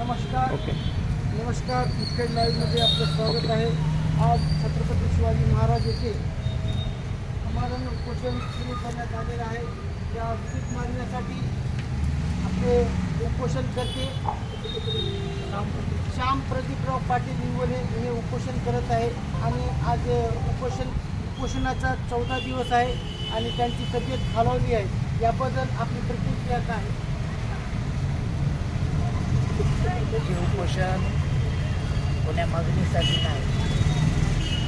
नमस्कार. ओके नमस्कार. क्रिकेट लाईव्हमध्ये आपलं स्वागत आहे. आज छत्रपती शिवाजी महाराज येथे समाधान उपोषण सुरू करण्यात आलेलं आहे. त्या पीक मागण्यासाठी आपले उपोषण करते. श्याम प्रदीपराव पाटील इंगोले हे उपोषण करत आहे. आणि आज उपोषण उपोषणाचा चौदा दिवस आहे आणि त्यांची तब्येत खालावली आहे. याबद्दल आपली प्रतिक्रिया काय? आहे? हे उपोषण कोण्या मागणीसाठी नाही.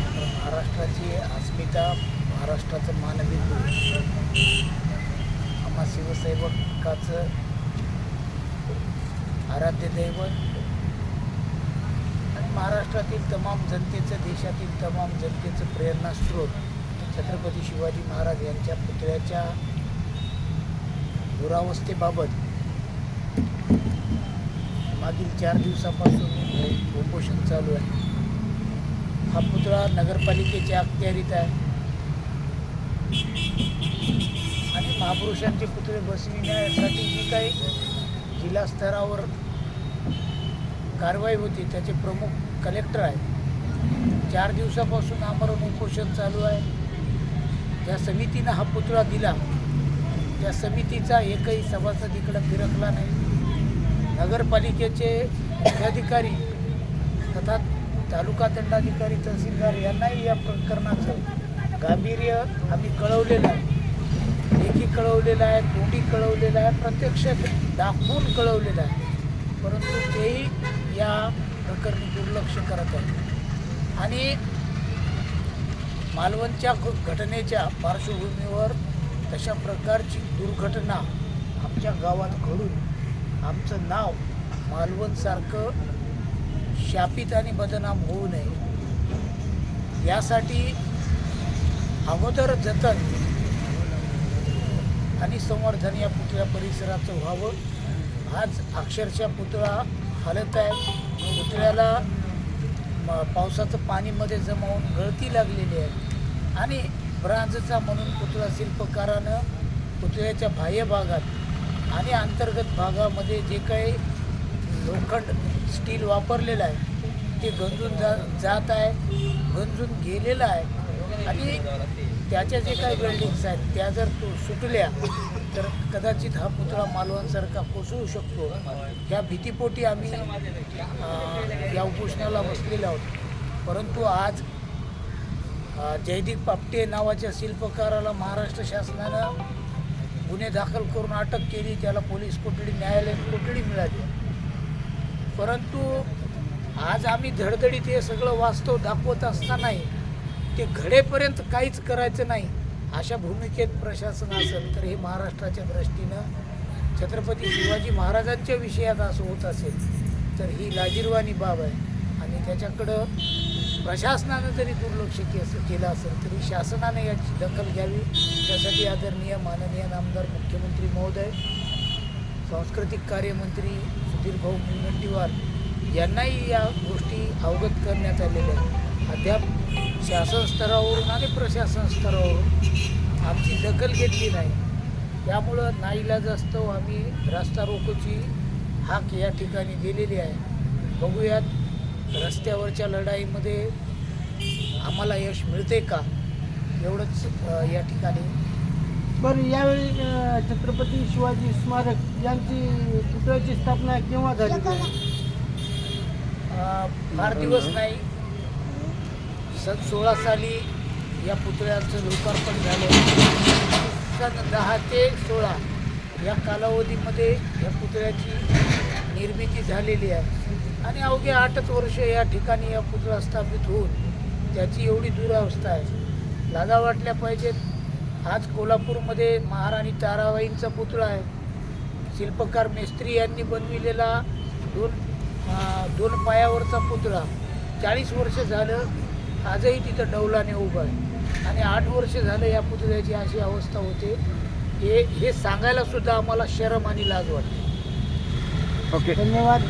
तर महाराष्ट्राची अस्मिता महाराष्ट्राचं मानबिंदू आम्हा शिवसैनिकाचं आराध्य दैवत आणि महाराष्ट्रातील तमाम जनतेचं देशातील तमाम जनतेचं प्रेरणास्रोत छत्रपती शिवाजी महाराज यांच्या पुतळ्याच्या दुरावस्थेबाबत मागील चार दिवसापासून उपोषण चालू आहे. हा पुतळा नगरपालिकेच्या अखत्यारीत आहे. आणि महापुरुषांचे पुतळे बसविण्यासाठी जी काही जिल्हा स्तरावर कारवाई होती त्याचे प्रमुख कलेक्टर आहे चार दिवसापासून आमरण उपोषण चालू आहे. ज्या समितीनं हा पुतळा दिला त्या समितीचा एकही सभासद इकडं फिरकला नाही. नगरपालिकेचे अधिकारी तथा तालुका दंडाधिकारी तहसीलदार यांनाही या प्रकरणाचं गांभीर्य आम्ही कळवलेलं आहे. लेखी कळवलेलं आहे तोंडी कळवलेलं आहे प्रत्यक्ष दाखवून कळवलेलं आहे. परंतु तेही या प्रकरणी दुर्लक्ष करत आहे. आणि मालवणच्या घटनेच्या पार्श्वभूमीवर तशा प्रकारची दुर्घटना आमच्या गावात घडून आमचं नाव मालवणसारखं शापित आणि बदनाम होऊ नये. यासाठी अगोदर जतन आणि संवर्धन या पुतळ्या परिसराचं व्हावं. आज अक्षरशः पुतळा हलत आहे. पुतळ्याला पावसाचं पाणीमध्ये जमावून गळती लागलेली आहे. आणि ब्रांजचा म्हणून पुतळा शिल्पकारानं पुतळ्याच्या बाह्य भागात आणि अंतर्गत भागामध्ये जे काही लोखंड स्टील वापरलेलं आहे ते गंजून जा जात आहे गंजून गेलेलं आहे. आणि त्याच्या जे काही बिल्डिंग्स आहेत त्या जर तो सुटल्या तर कदाचित हा पुतळा मालवणसारखा कोसळू शकतो. ह्या भीतीपोटी आम्ही या उपोषणाला बसलेलो आहोत. परंतु आज जयदीप पापटे नावाच्या शिल्पकाराला महाराष्ट्र शासनानं गुन्हे दाखल करून अटक केली त्याला पोलीस कोठडी न्यायालयीन कोठडी मिळाली? परंतु आज आम्ही धडधडीत हे सगळं वास्तव दाखवत असतानाही ते घडेपर्यंत काहीच करायचं नाही अशा भूमिकेत प्रशासन असेल तर हे महाराष्ट्राच्या दृष्टीनं छत्रपती शिवाजी महाराजांच्या विषयात असं होत असेल तर ही लाजीरवाणी बाब आहे. आणि त्याच्याकडं प्रशासनानं जरी दुर्लक्ष के केलं असेल तरी शासनाने याची दखल घ्यावी. त्यासाठी आदरणीय माननीय आमदार मुख्यमंत्री महोदय सांस्कृतिक कार्यमंत्री सुधीर भाऊ मुनगंटीवार यांनाही या गोष्टी अवगत करण्यात आलेल्या आहेत. अद्याप शासन स्तरावरून आणि प्रशासन स्तरावरून आमची दखल घेतली नाही. त्यामुळं नाईलाज असतो आम्ही रास्ता रोकोची हाक या ठिकाणी दिलेली आहे. बघूयात रस्त्यावरच्या लढाईमध्ये आम्हाला यश मिळते का? एवढंच या ठिकाणी. बरं यावेळी छत्रपती शिवाजी स्मारक यांची पुतळ्याची स्थापना केव्हा झाली? फार दिवस नाही. सन सोळा साली या पुतळ्याचं लोकार्पण झालं. सन दहा ते सोळा या कालावधीमध्ये या पुतळ्याची निर्मिती झालेली आहे. आणि अवघे आठच वर्ष या ठिकाणी या पुतळा स्थापित होऊन त्याची एवढी दुरावस्था आहे. लाजा वाटल्या पाहिजेत. आज कोल्हापूरमध्ये महाराणी ताराबाईंचा पुतळा आहे. शिल्पकार मेस्त्री यांनी बनविलेला दोन दोन पायावरचा पुतळा. चाळीस वर्ष झालं आजही तिथं डौलाने उभा आहे. आणि आठ वर्ष झालं या पुतळ्याची अशी अवस्था होते. हे हे सांगायला सुद्धा आम्हाला शरम आणि लाज वाटते. ओके. धन्यवाद.